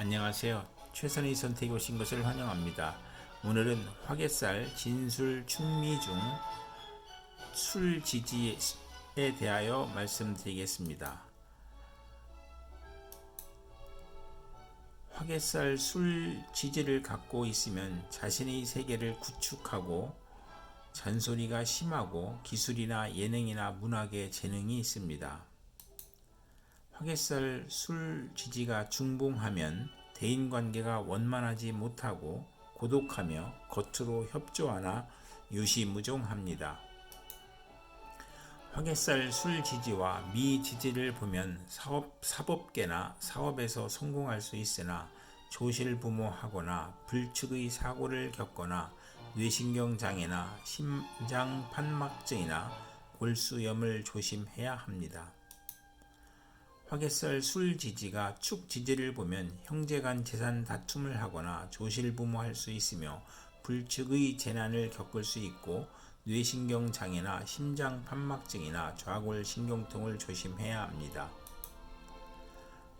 안녕하세요. 최선의 선택이 오신 것을 환영합니다. 오늘은 화개살 진술 충미 중 술 지지에 대하여 말씀드리겠습니다. 화개살 술 지지를 갖고 있으면 자신의 세계를 구축하고 잔소리가 심하고 기술이나 예능이나 문학에 재능이 있습니다. 화개살 술 지지가 중봉하면 대인 관계가 원만하지 못하고 고독하며 겉으로 협조하나 유시무종합니다. 화개살 술 지지와 미 지지를 보면 사업, 사법계나 사업에서 성공할 수 있으나 조실부모하거나 불축의 사고를 겪거나 뇌신경 장애나 심장 판막증이나 골수염을 조심해야 합니다. 화개살 술 지지가 축 지지를 보면 형제간 재산 다툼을 하거나 조실부모할 수 있으며 불축의 재난을 겪을 수 있고 뇌신경 장애나 심장 판막증이나 좌골 신경통을 조심해야 합니다.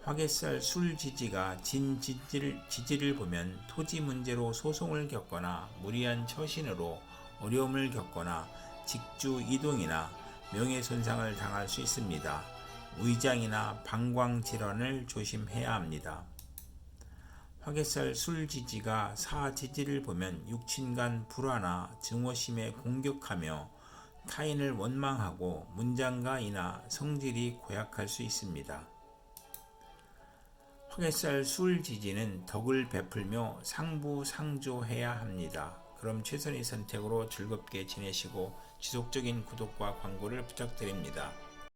화개살 술 지지가 진 지지를, 지지를 보면 토지 문제로 소송을 겪거나 무리한 처신으로 어려움을 겪거나 직주 이동이나 명예 손상을 당할 수 있습니다. 위장이나 방광 질환을 조심해야 합니다. 화개살 술 지지가 사 지지를 보면 육친간 불화나 증오심에 공격하며 타인을 원망하고 문장가이나 성질이 고약할 수 있습니다. 화개살 술 지지는 덕을 베풀며 상부상조해야 합니다. 그럼 최선의 선택으로 즐겁게 지내시고 지속적인 구독과 광고를 부탁드립니다.